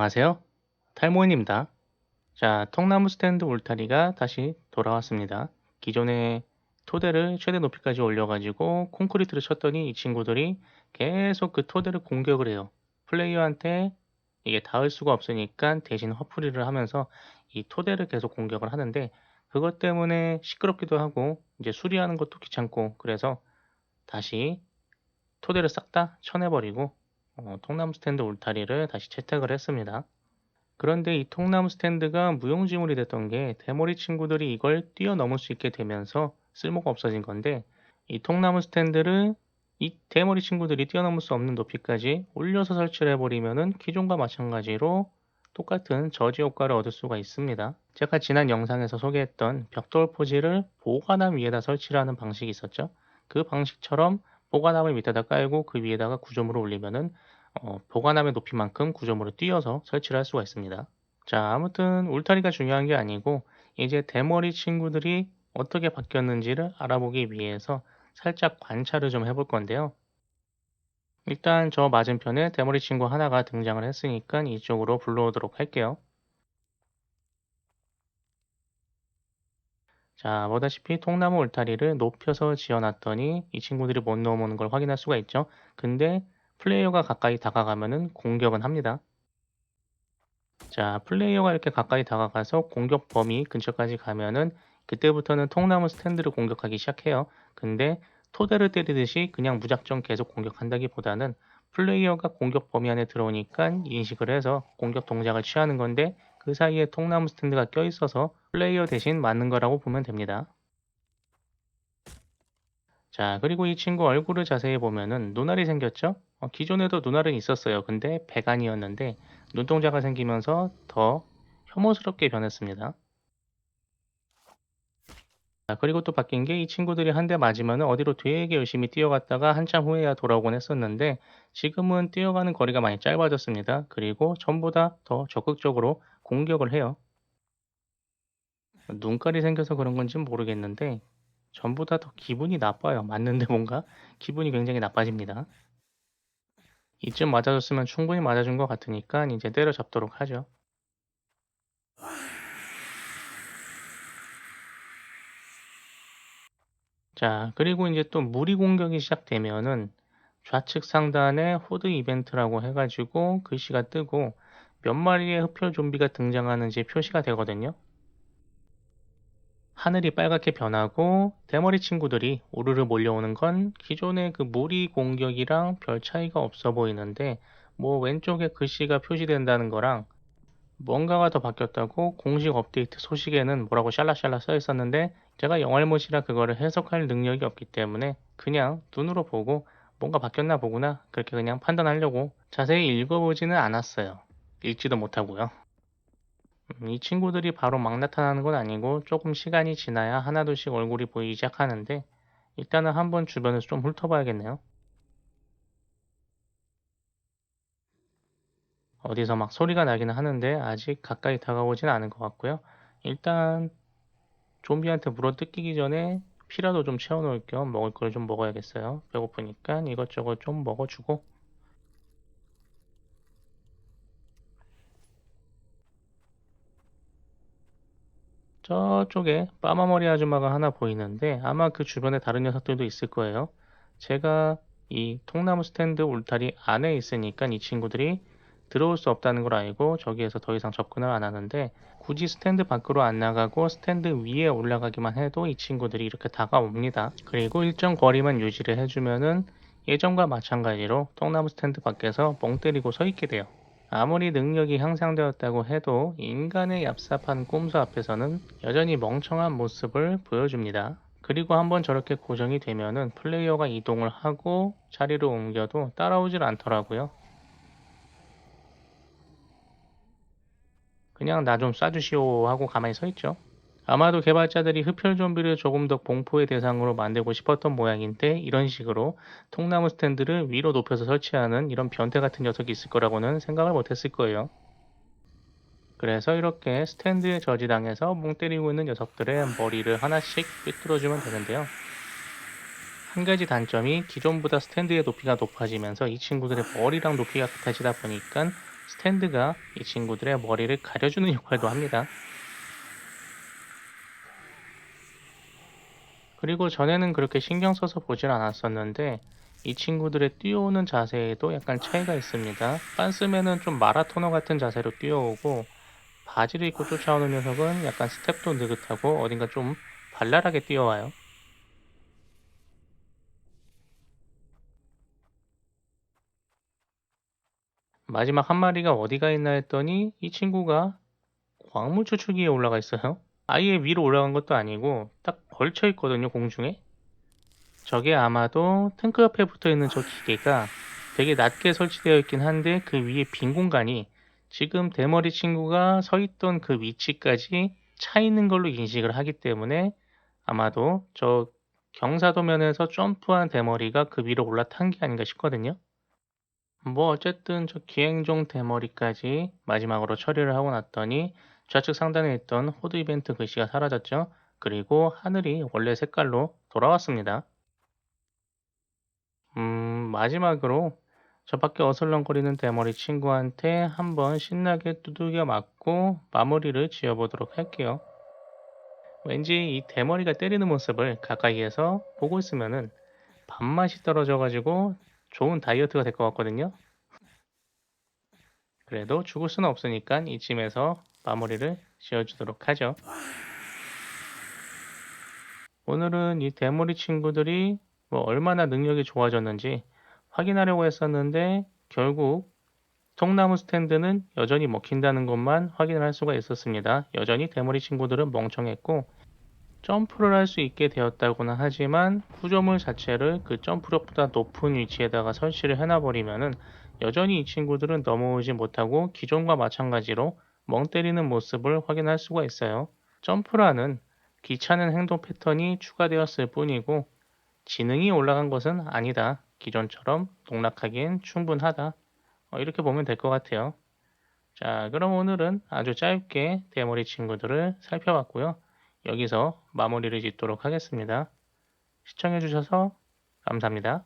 안녕하세요. 탈모인입니다. 자, 통나무 스탠드 울타리가 다시 돌아왔습니다. 기존에 토대를 최대 높이까지 올려가지고 콘크리트를 쳤더니 이 친구들이 계속 그 토대를 공격을 해요. 플레이어한테 이게 닿을 수가 없으니까 대신 허풀이를 하면서 이 토대를 계속 공격을 하는데 그것 때문에 시끄럽기도 하고 이제 수리하는 것도 귀찮고 그래서 다시 토대를 싹 다 쳐내버리고 어, 통나무 스탠드 울타리를 다시 채택을 했습니다. 그런데 이 통나무 스탠드가 무용지물이 됐던 게 대머리 친구들이 이걸 뛰어넘을 수 있게 되면서 쓸모가 없어진 건데 이 통나무 스탠드를 이 대머리 친구들이 뛰어넘을 수 없는 높이까지 올려서 설치를 해버리면은 기존과 마찬가지로 똑같은 저지 효과를 얻을 수가 있습니다. 제가 지난 영상에서 소개했던 벽돌 포지를 보관함 위에다 설치를 하는 방식이 있었죠. 그 방식처럼 보관함을 밑에다 깔고 그 위에다가 구조물을 올리면은 어, 보관함의 높이만큼 구조물을 띄어서 설치를 할 수가 있습니다. 자, 아무튼 울타리가 중요한 게 아니고 이제 대머리 친구들이 어떻게 바뀌었는지를 알아보기 위해서 살짝 관찰을 좀 해볼 건데요. 일단 저 맞은편에 대머리 친구 하나가 등장을 했으니까 이쪽으로 불러오도록 할게요. 자, 보다시피 통나무 울타리를 높여서 지어놨더니 이 친구들이 못 넘어오는 걸 확인할 수가 있죠. 근데 플레이어가 가까이 다가가면은 공격은 합니다. 자, 플레이어가 이렇게 가까이 다가가서 공격 범위 근처까지 가면은 그때부터는 통나무 스탠드를 공격하기 시작해요. 근데 토대를 때리듯이 그냥 무작정 계속 공격한다기보다는 플레이어가 공격 범위 안에 들어오니까 인식을 해서 공격 동작을 취하는 건데 그 사이에 통나무 스탠드가 껴 있어서 플레이어 대신 맞는 거라고 보면 됩니다. 자, 그리고 이 친구 얼굴을 자세히 보면은 눈알이 생겼죠? 어, 기존에도 눈알은 있었어요. 근데 배간이었는데 눈동자가 생기면서 더 혐오스럽게 변했습니다. 자, 그리고 또 바뀐 게 이 친구들이 한 대 맞으면 어디로 되게 열심히 뛰어갔다가 한참 후에야 돌아오곤 했었는데 지금은 뛰어가는 거리가 많이 짧아졌습니다. 그리고 전보다 더 적극적으로 공격을 해요. 눈깔이 생겨서 그런 건지 모르겠는데 전보다 더 기분이 나빠요. 맞는데 뭔가 기분이 굉장히 나빠집니다. 이쯤 맞아줬으면 충분히 맞아준 것 같으니까 이제 때려잡도록 하죠. 자, 그리고 이제 또 무리 공격이 시작되면은 좌측 상단에 호드 이벤트라고 해가지고 글씨가 뜨고 몇 마리의 흡혈 좀비가 등장하는지 표시가 되거든요. 하늘이 빨갛게 변하고 대머리 친구들이 우르르 몰려오는 건 기존의 그 무리 공격이랑 별 차이가 없어 보이는데 뭐 왼쪽에 글씨가 표시된다는 거랑 뭔가가 더 바뀌었다고 공식 업데이트 소식에는 뭐라고 샬라샬라 써 있었는데 제가 영알못이라 그거를 해석할 능력이 없기 때문에 그냥 눈으로 보고 뭔가 바뀌었나 보구나 그렇게 그냥 판단하려고 자세히 읽어보지는 않았어요. 읽지도 못하고요. 음, 이 친구들이 바로 막 나타나는 건 아니고 조금 시간이 지나야 하나둘씩 얼굴이 보이기 시작하는데 일단은 한번 주변에서 좀 훑어봐야겠네요. 어디서 막 소리가 나기는 하는데 아직 가까이 다가오진 않은 것 같고요. 일단 좀비한테 물어 뜯기기 전에 피라도 좀 채워놓을 겸 먹을 걸 좀 먹어야겠어요. 배고프니까 이것저것 좀 먹어주고 저쪽에 빠마머리 아줌마가 하나 보이는데 아마 그 주변에 다른 녀석들도 있을 거예요. 제가 이 통나무 스탠드 울타리 안에 있으니까 이 친구들이 들어올 수 없다는 걸 알고 저기에서 더 이상 접근을 안 하는데 굳이 스탠드 밖으로 안 나가고 스탠드 위에 올라가기만 해도 이 친구들이 이렇게 다가옵니다. 그리고 일정 거리만 유지를 해주면은 예전과 마찬가지로 통나무 스탠드 밖에서 멍 때리고 서 있게 돼요. 아무리 능력이 향상되었다고 해도 인간의 얍삽한 꼼수 앞에서는 여전히 멍청한 모습을 보여줍니다. 그리고 한번 저렇게 고정이 되면은 플레이어가 이동을 하고 자리를 옮겨도 따라오질 않더라고요. 그냥 나 좀 쏴주시오 하고 가만히 서 있죠. 아마도 개발자들이 흡혈 좀비를 조금 더 공포의 대상으로 만들고 싶었던 모양인데 이런 식으로 통나무 스탠드를 위로 높여서 설치하는 이런 변태 같은 녀석이 있을 거라고는 생각을 못했을 거예요. 그래서 이렇게 스탠드에 저지당해서 멍 때리고 있는 녀석들의 머리를 하나씩 삐뚤어주면 되는데요. 한 가지 단점이 기존보다 스탠드의 높이가 높아지면서 이 친구들의 머리랑 높이가 같아지다 보니까 스탠드가 이 친구들의 머리를 가려주는 역할도 합니다. 그리고 전에는 그렇게 신경 써서 보질 않았었는데 이 친구들의 뛰어오는 자세에도 약간 차이가 있습니다. 빤스맨은 좀 마라토너 같은 자세로 뛰어오고 바지를 입고 쫓아오는 녀석은 약간 스텝도 느긋하고 어딘가 좀 발랄하게 뛰어와요. 마지막 한 마리가 어디가 있나 했더니 이 친구가 광물 추출기에 올라가 있어요. 아예 위로 올라간 것도 아니고 딱 걸쳐 있거든요, 공중에. 저게 아마도 탱크 옆에 붙어 있는 저 기계가 되게 낮게 설치되어 있긴 한데 그 위에 빈 공간이 지금 대머리 친구가 서 있던 그 위치까지 차 있는 걸로 인식을 하기 때문에 아마도 저 경사도면에서 점프한 대머리가 그 위로 올라탄 게 아닌가 싶거든요. 뭐 어쨌든 저 기행종 대머리까지 마지막으로 처리를 하고 났더니 좌측 상단에 있던 호드 이벤트 글씨가 사라졌죠. 그리고 하늘이 원래 색깔로 돌아왔습니다. 음, 마지막으로 저 밖에 어슬렁거리는 대머리 친구한테 한번 신나게 두들겨 맞고 마무리를 지어보도록 할게요. 왠지 이 대머리가 때리는 모습을 가까이에서 보고 있으면은 밥맛이 떨어져가지고 좋은 다이어트가 될 것 같거든요. 그래도 죽을 수는 없으니까 이쯤에서 마무리를 지어주도록 하죠. 오늘은 이 대머리 친구들이 뭐 얼마나 능력이 좋아졌는지 확인하려고 했었는데 결국 통나무 스탠드는 여전히 먹힌다는 것만 확인을 할 수가 있었습니다. 여전히 대머리 친구들은 멍청했고 점프를 할 수 있게 되었다고는 하지만 구조물 자체를 그 점프력보다 높은 위치에다가 설치를 해놔버리면은 여전히 이 친구들은 넘어오지 못하고 기존과 마찬가지로 멍 때리는 모습을 확인할 수가 있어요. 점프라는 귀찮은 행동 패턴이 추가되었을 뿐이고 지능이 올라간 것은 아니다. 기존처럼 농락하기엔 충분하다. 어, 이렇게 보면 될 것 같아요. 자, 그럼 오늘은 아주 짧게 대머리 친구들을 살펴봤고요. 여기서 마무리를 짓도록 하겠습니다. 시청해주셔서 감사합니다.